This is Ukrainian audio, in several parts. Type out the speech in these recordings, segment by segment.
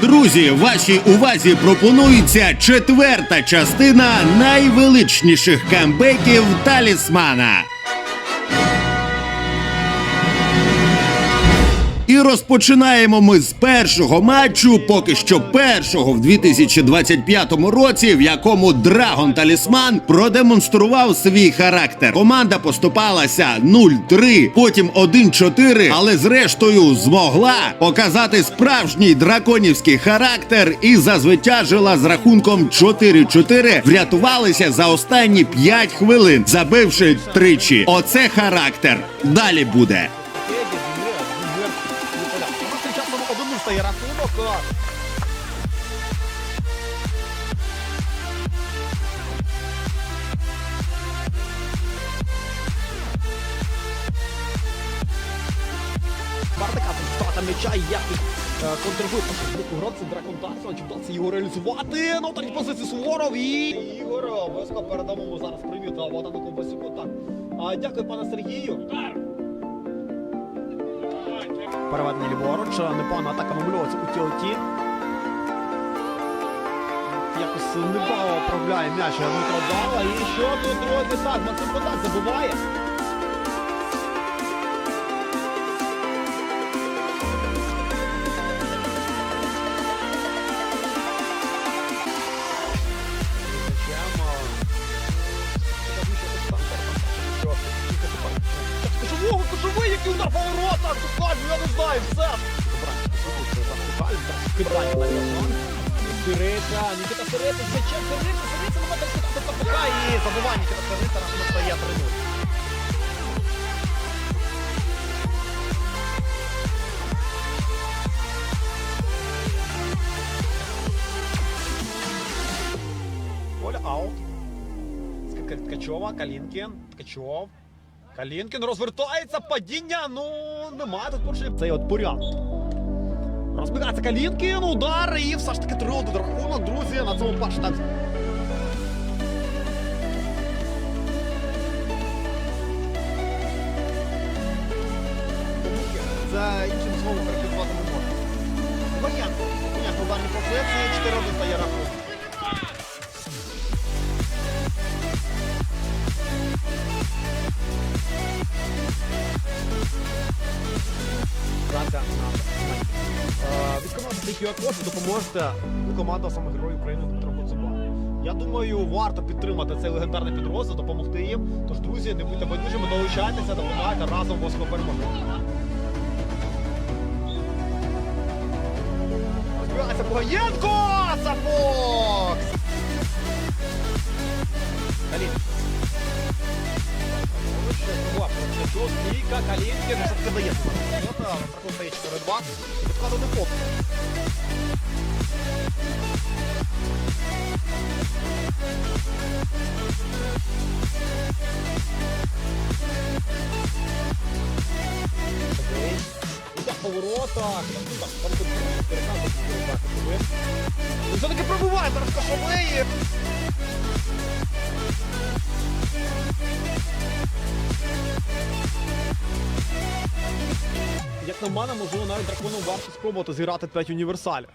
Друзі, вашій увазі пропонується четверта частина найвеличніших камбеків талісмана. Розпочинаємо ми з першого матчу, поки що першого в 2025 році, в якому Драгон Талісман продемонстрував свій характер. Команда поступалася 0-3, потім 1-4, але зрештою змогла показати справжній драконівський характер і зазвитяжила з рахунком 4-4, врятувалися за останні 5 хвилин, забивши тричі. Оце характер. Далі буде. 6-6 рахунок. Бартика втрата м'яча і як він контролює пошуку гроці Дракон Тарсона. Чи вдасться його реалізувати? Ну, так позиції Суворов і... Ігор, е, обов'язково передамо зараз привіт. А е, вот Атаку Басюку, так. А, дякую, пане Сергію. Удар! Переведення ліворуч, непогана атака намальовується у тілоті. Якось невдало управляє м'яч Дмитро Дала. І що тут другий так, Максим Кота забуває. Духальний, я не знаю, все! Кидання на Ліон. Сирита, Нікіта Сирита, зачем Сирита, Сирита на метр кидати ППК і забивання Нікіта Сирита рахунок стає 3-0. Оля аут. Ска- Ткачова, Калінкін, Ткачов. Калінкін розвертається, падіння, ну немає тут порушення. Цей от порядок. Розбігається Калінкін, удар і все ж таки 3-1 рахунок, друзі, на цьому першому таймі. Це іншим словом характеризувати не можна. Воєнко, Воєнко ударні позиції, 4-1 стає рахунок. Франка Е, Від команди Тихіо допоможете у саме Герой України Дмитро Коцуба. Я думаю, варто підтримати цей легендарний підрозділ, допомогти їм. Тож, друзі, не будьте байдужими, долучайтеся, допомагайте разом восьмо переможемо. Розбирається Боєнко! Це бокс! Калін. Стійка, Калінкін, все-таки дається. От, рахунок стає 4-2. І підкладу поп. Ну, тут. Ну, Все-таки пробиває зараз Кошовий. Як на мене, можливо, навіть драконом варто спробувати зіграти 5 універсалів.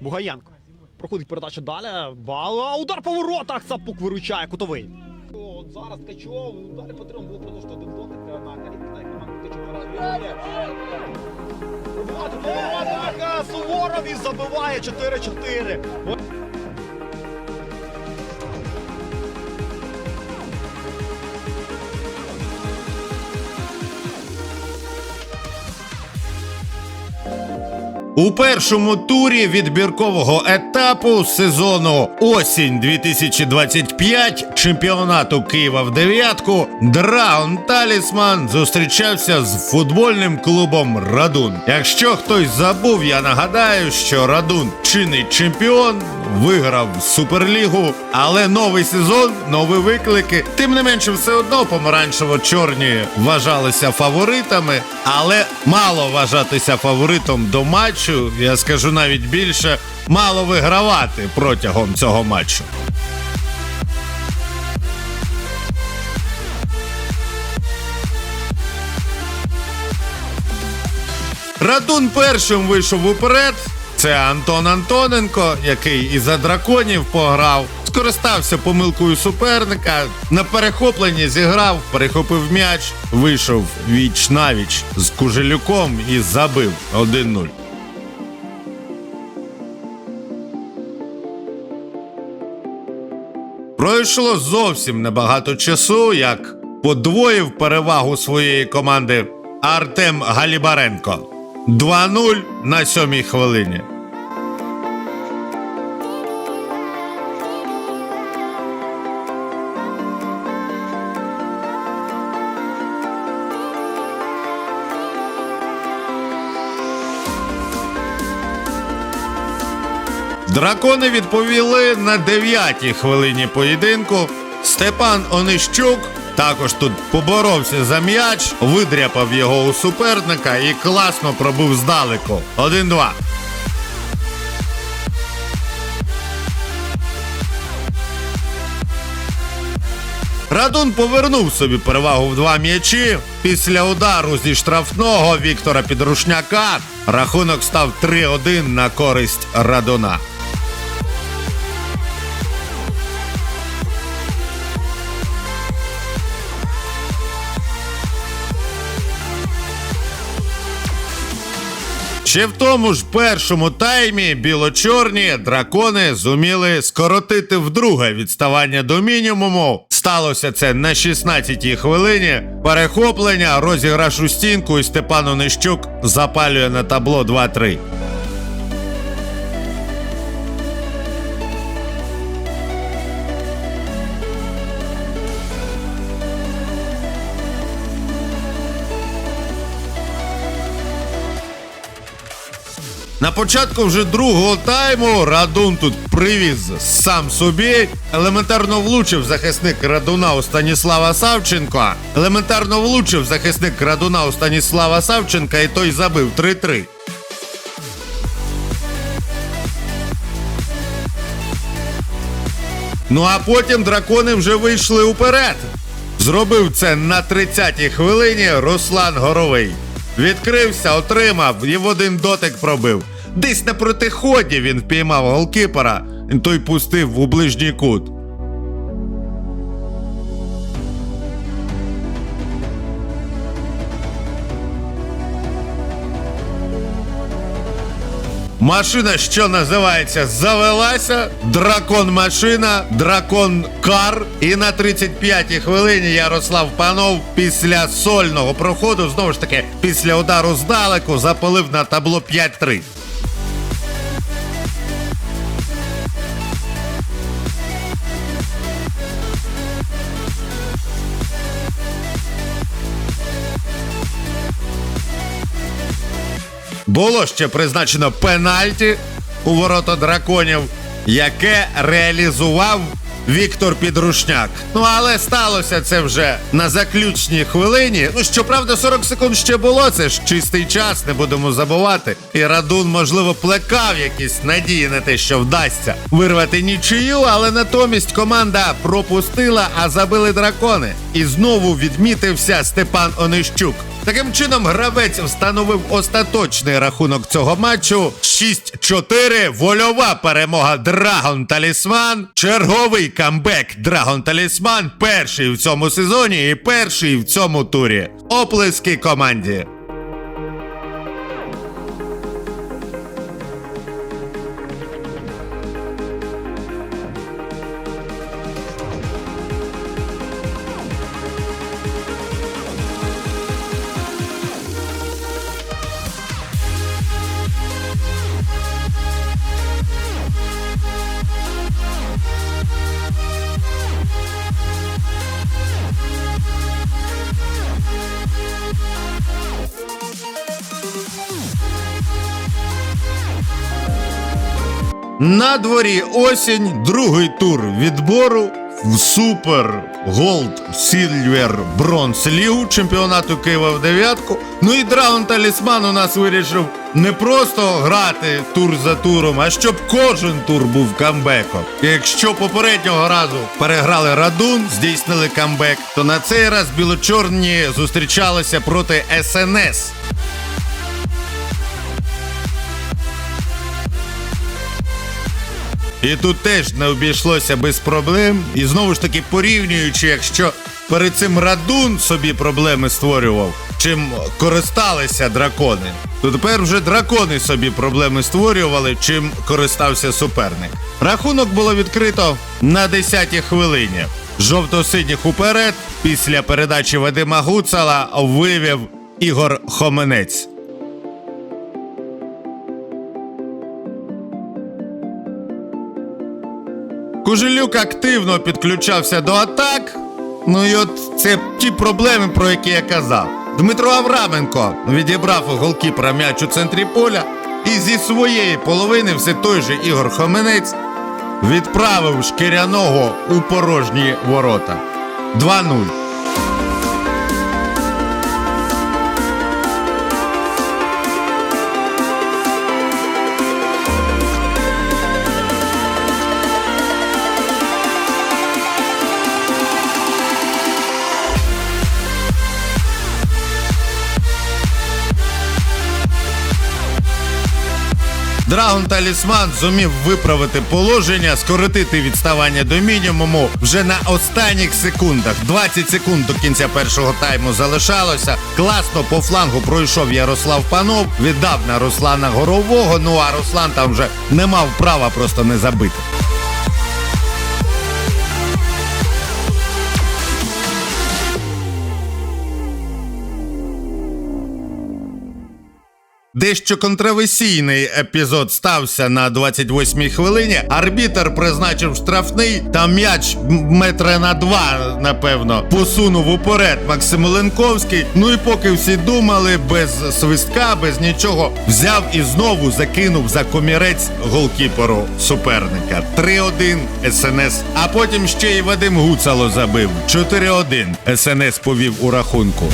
Бугаєнко. Проходить передача далі. Бала. Удар по воротах. Сапук виручає кутовий. От зараз Ткачов. Далі потрібно було продовжити один дотик на Калінкіна, як команда забиває 4-4. У першому турі відбіркового етапу сезону осінь 2025 чемпіонату Києва в дев'ятку Драун Талісман зустрічався з футбольним клубом Радун. Якщо хтось забув, я нагадаю, що Радун чинний чемпіон, виграв суперлігу, але новий сезон, нові виклики. Тим не менше, все одно помаранчево-чорні вважалися фаворитами, але мало вважатися фаворитом до матчу. Я скажу навіть більше, мало вигравати протягом цього матчу. Радун першим вийшов уперед. Це Антон Антоненко, який і за драконів пограв, скористався помилкою суперника, на перехопленні зіграв, перехопив м'яч, вийшов віч навіч з Кужелюком і забив 1-0. Пройшло зовсім небагато часу, як подвоїв перевагу своєї команди Артем Галібаренко. 2-0 на сьомій хвилині. Дракони відповіли на дев'ятій хвилині поєдинку. Степан Онищук також тут поборовся за м'яч, видряпав його у суперника і класно пробив здалеку. 1-2. Радун повернув собі перевагу в два м'ячі. Після удару зі штрафного Віктора Підрушняка рахунок став 3-1 на користь Радуна. Ще в тому ж першому таймі біло-чорні дракони зуміли скоротити вдруге відставання до мінімуму. Сталося це на 16-й хвилині. Перехоплення, розіграшу стінку, і Степан Онищук запалює на табло 2-3. На початку вже другого тайму Радун тут привіз сам собі. Елементарно влучив захисник Радуна у Станіслава Савченка. Елементарно влучив захисник Радуна у Станіслава Савченка, і той забив 3-3. Ну а потім дракони вже вийшли уперед. Зробив це на 30-й хвилині Руслан Горовий. Відкрився, отримав і в один дотик пробив. Десь на протиході він впіймав голкіпера, той пустив у ближній кут. Машина, що називається, завелася. Дракон машина, дракон кар. І на 35-й хвилині Ярослав Панов після сольного проходу, знову ж таки, після удару здалеку, запалив на табло 5-3. Було ще призначено пенальті у ворота драконів, яке реалізував Віктор Підрушняк. Ну але сталося це вже на заключній хвилині. Ну щоправда, 40 секунд ще було. Це ж чистий час, не будемо забувати. І Радун, можливо, плекав якісь надії на те, що вдасться вирвати нічию, але натомість команда пропустила, а забили дракони. І знову відмітився Степан Онищук. Таким чином, гравець встановив остаточний рахунок цього матчу. 6-4. Вольова перемога Драгон Талісман. Черговий камбек Драгон Талісман. Перший в цьому сезоні і перший в цьому турі. Оплески команді. На дворі осінь, другий тур відбору в Супер Голд Сільвер Бронз Лігу чемпіонату Києва в дев'ятку. Ну і Драгон Талісман у нас вирішив не просто грати тур за туром, а щоб кожен тур був камбеком. Якщо попереднього разу переграли Радун, здійснили камбек, то на цей раз білочорні зустрічалися проти СНС. І тут теж не обійшлося без проблем. І знову ж таки порівнюючи, якщо перед цим Радун собі проблеми створював, чим користалися дракони, то тепер вже дракони собі проблеми створювали, чим користався суперник. Рахунок було відкрито на 10-й хвилині. Жовто-синіх уперед після передачі Вадима Гуцала вивів Ігор Хоменець. Кужелюк активно підключався до атак. Ну і от це ті проблеми, про які я казав. Дмитро Авраменко відібрав у голкіпера м'яч у центрі поля, і зі своєї половини все той же Ігор Хоменець відправив шкіряного у порожні ворота. 2-0. Драгон Талісман зумів виправити положення, скоротити відставання до мінімуму вже на останніх секундах. 20 секунд до кінця першого тайму залишалося. Класно по флангу пройшов Ярослав Панов, віддав на Руслана Горового. Ну а Руслан там вже не мав права просто не забити. Дещо контроверсійний епізод стався на 28-й хвилині. Арбітер призначив штрафний, там м'яч метра на два, напевно, посунув уперед Максим Оленковський. Ну і поки всі думали, без свистка, без нічого, взяв і знову закинув за комірець голкіперу суперника. 3-1 СНС. А потім ще й Вадим Гуцало забив. 4-1 СНС повів у рахунку.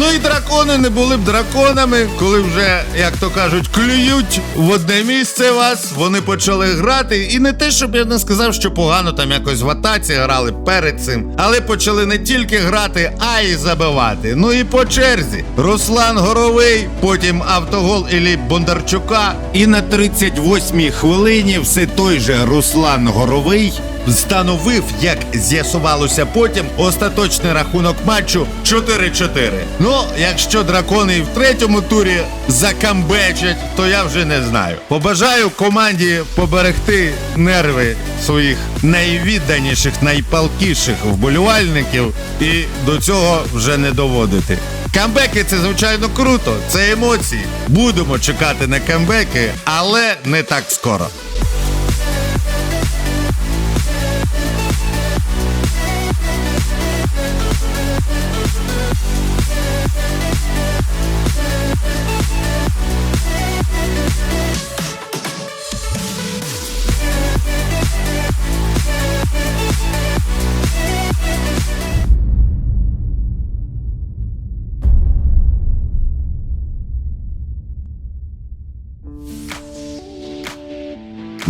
Ну і дракони не були б драконами, коли вже, як то кажуть, клюють в одне місце вас. Вони почали грати. І не те, щоб я не сказав, що погано там якось в атаці грали перед цим, але почали не тільки грати, а й забивати. Ну і по черзі. Руслан Горовий, потім автогол Іллі Бондарчука. І на 38-й хвилині все той же Руслан Горовий Встановив, як з'ясувалося потім, остаточний рахунок матчу 4-4. Ну, якщо дракони і в третьому турі закамбечать, то я вже не знаю. Побажаю команді поберегти нерви своїх найвідданіших, найпалкіших вболівальників і до цього вже не доводити. Камбеки це звичайно круто, це емоції. Будемо чекати на камбеки, але не так скоро.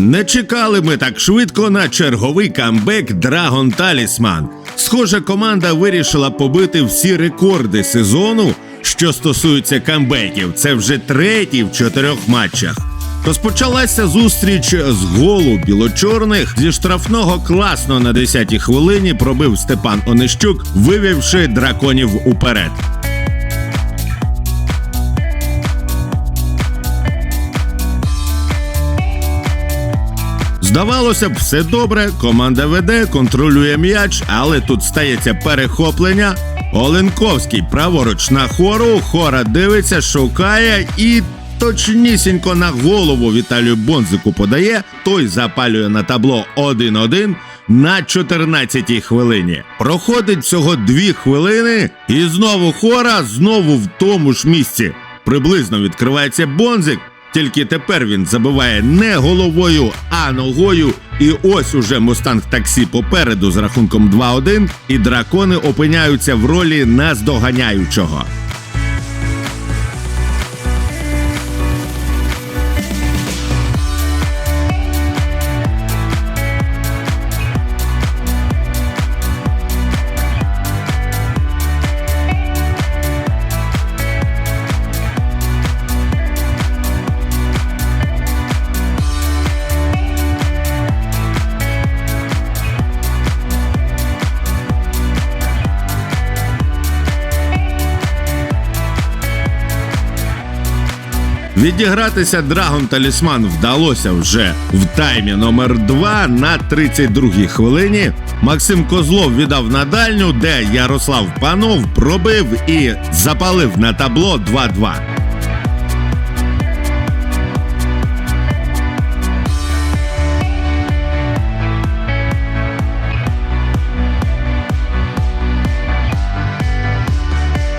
Не чекали ми так швидко на черговий камбек Драгон Талісман. Схоже, команда вирішила побити всі рекорди сезону, що стосуються камбеків. Це вже третій в чотирьох матчах. Розпочалася зустріч з голу білочорних зі штрафного класно на 10-й хвилині пробив Степан Онищук, вивівши драконів уперед. Здавалося б, все добре. Команда веде, контролює м'яч, але тут стається перехоплення. Оленковський праворуч на хору. Хора дивиться, шукає і точнісінько на голову Віталію Бонзику подає. Той запалює на табло 1-1 на 14-й хвилині. Проходить всього дві хвилини, і знову хора, знову в тому ж місці. Приблизно відкривається Бонзик. Тільки тепер він забиває не головою, а ногою. І ось уже Мустанг таксі попереду з рахунком 2-1, і дракони опиняються в ролі наздоганяючого. Відігратися Драгон Талісман вдалося вже в таймі номер 2 на 32-й хвилині. Максим Козлов віддав на дальню, де Ярослав Панов пробив і запалив на табло 2-2.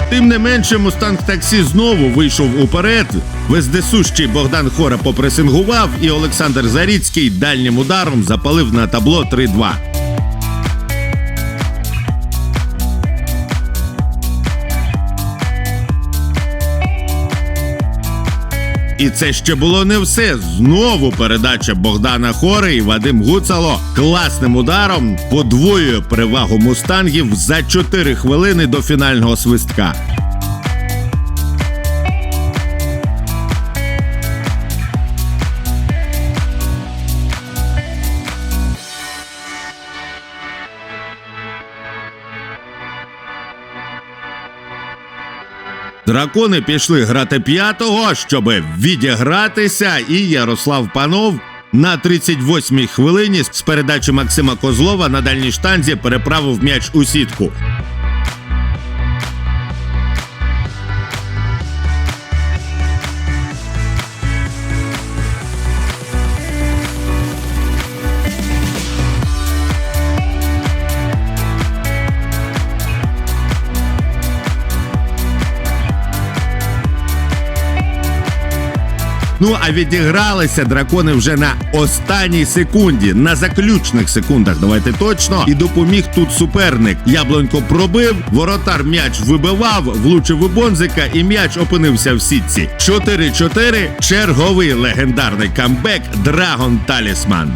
Тим не менше, Мустанг Таксі знову вийшов уперед. Вездесущий Богдан Хора попресингував, і Олександр Заріцький дальнім ударом запалив на табло 3-2. І це ще було не все. Знову передача Богдана Хори і Вадим Гуцало класним ударом подвоює перевагу мустангів за 4 хвилини до фінального свистка. Дракони пішли грати п'ятого, щоб відігратися, і Ярослав Панов на 38-й хвилині з передачі Максима Козлова на дальній штанзі переправив м'яч у сітку. Ну а відігралися дракони вже на останній секунді, на заключних секундах. Давайте точно. І допоміг тут суперник. Яблонько пробив, воротар м'яч вибивав, влучив у Бонзика, і м'яч опинився в сітці. 4-4. Черговий легендарний камбек Драгон Талісман.